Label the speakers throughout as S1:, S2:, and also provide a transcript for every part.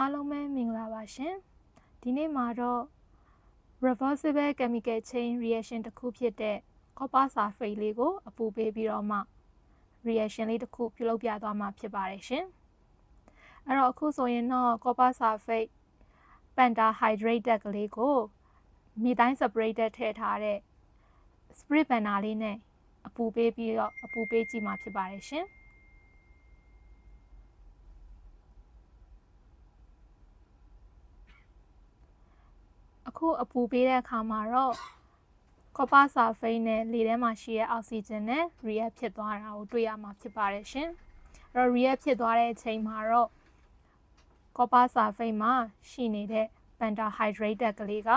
S1: အားလုံးပဲမင်္ဂလာပါရှင်ဒီနေ့မှာတော့ reversible chemical chain reaction တစ်ခုဖြစ်တဲ့ copper sulfate လေးကိုအပူပေးပြီးတော့မှ reaction လေးတစ်ခုပြုလုပ်ပြသွားမှာဖြစ်ပါတယ်ရှင်အဲ့တော့အခုဆိုရင်တော့ copper sulfate pentahydrate ကလေးကို methyl separated ထည့်ထားတဲ့ spray burner လေးနဲ့အပူပေးပြီးတော့အပူပေးကြည့်မှာဖြစ်ပါတယ်ရှင် အခုအပူပေးတဲ့အခါမှာတော့ copper sulfate နဲ့လေထဲမှာရှိတဲ့အောက်ဆီဂျင်နဲ့ react ဖြစ်သွားတာကိုတွေ့ရမှာဖြစ်ပါတယ်ရှင်။အဲ့တော့ react ဖြစ်သွားတဲ့အချိန်မှာတော့ copper sulfate မှာရှိနေတဲ့ pentahydrate ကလေးက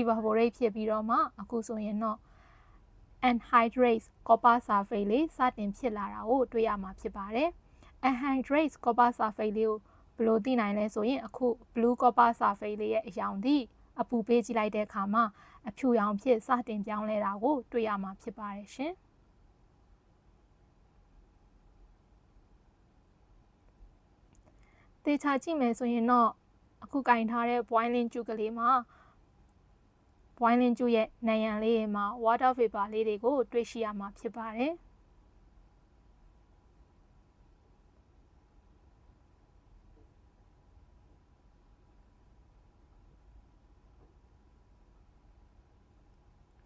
S1: evaporate ဖြစ်ပြီးတော့မှအခုဆိုရင်တော့ anhydrate copper sulfate လေးစတင်ဖြစ်လာတာကိုတွေ့ရမှာဖြစ်ပါတယ်။ anhydrate copper sulfate လေးကိုဘယ်လိုသိနိုင်လဲဆိုရင်အခု blue copper sulfate လေးရဲ့အရောင်ဒီအပူပေးကြည့်လိုက်တဲ့အခါမှာအဖြူရောင်ဖြစ်စတင်ပြောင်းလဲတာကို တွေ့ရမှာဖြစ်ပါတယ်ရှင်။တေချာကြည့်မယ်ဆိုရင်တော့အခုကင်ထားတဲ့ boiling ကျူကလေးမှာ boiling ကျူရဲ့နံရံလေးတွေမှာ water vapor လေးတွေကိုတွေ့ရှိရမှာဖြစ်ပါတယ်။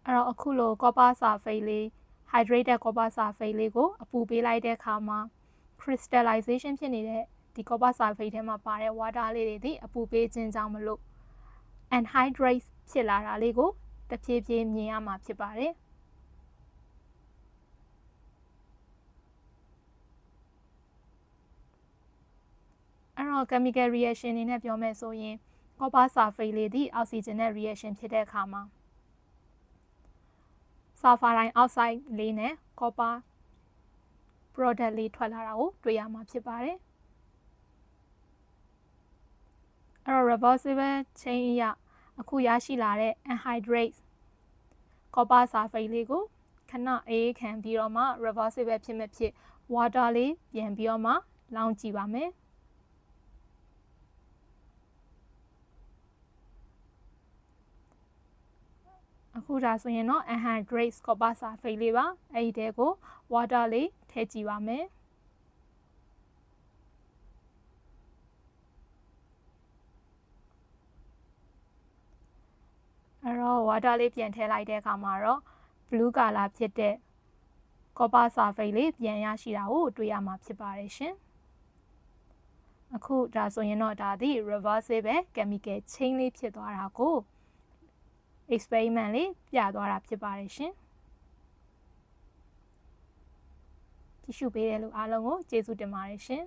S1: အဲ့တော့အခုလို copper sulfate လေး hydrated copper sulfate လေးကိုအပူပေးလိုက်တဲ့အခါမှာ crystallization ဖြစ်နေတဲ့ဒီ copper sulfate ထဲမှာပါတဲ့ water လေးတွေဒီအပူပေးခြင်းကြောင့်မလို့ anhydrate ဖြစ်လာတာလေးကိုတဖြည်းဖြည်းမြင်ရမှာဖြစ်ပါတယ်အဲ့တော့ chemical reaction အနေနဲ့ပြောမယ်ဆိုရင် copper sulfate လေးဒီအောက်ဆီဂျင်နဲ့ reaction ဖြစ်တဲ့အခါမှာ sulfur dioxide လေးနဲ့ copper product လေးထွက်လာတာကိုတွေ့ရမှာဖြစ်ပါတယ်အဲ့တော့ reversible chain အရအခုရရှိလာတဲ့ anhydrate copper sulfate လေးကိုခဏအေးခံပြီးတော့မှ reversible ဖြစ်မဲ့ဖြစ် water လေးပြန်ပြီးတော့မှလောင်းကြည့်ပါမယ် အခုဒါဆိုရင်တော့ anhydrate copper sulfate လေးပါအဲ့ဒီတဲကို water လေးထည့်ကြည့်ပါမယ်အဲ့တော့ water လေးပြန်ထည့်လိုက်တဲ့အခါမှာတော့ blue color ဖြစ်တဲ့ copper sulfate လေးပြန်ရရှိတာကိုတွေ့ရမှာဖြစ်ပါတယ်ရှင်အခုဒါဆိုရင်တော့ဒါသည် reversible chemical chain လေးဖြစ်သွားတာကို experiment လေးပြသွားတာဖြစ်ပါတယ်ရှင်ကြည့်ရှုပေးတဲ့လူအားလုံးကိုကျေးဇူးတင်ပါတယ်ရှင်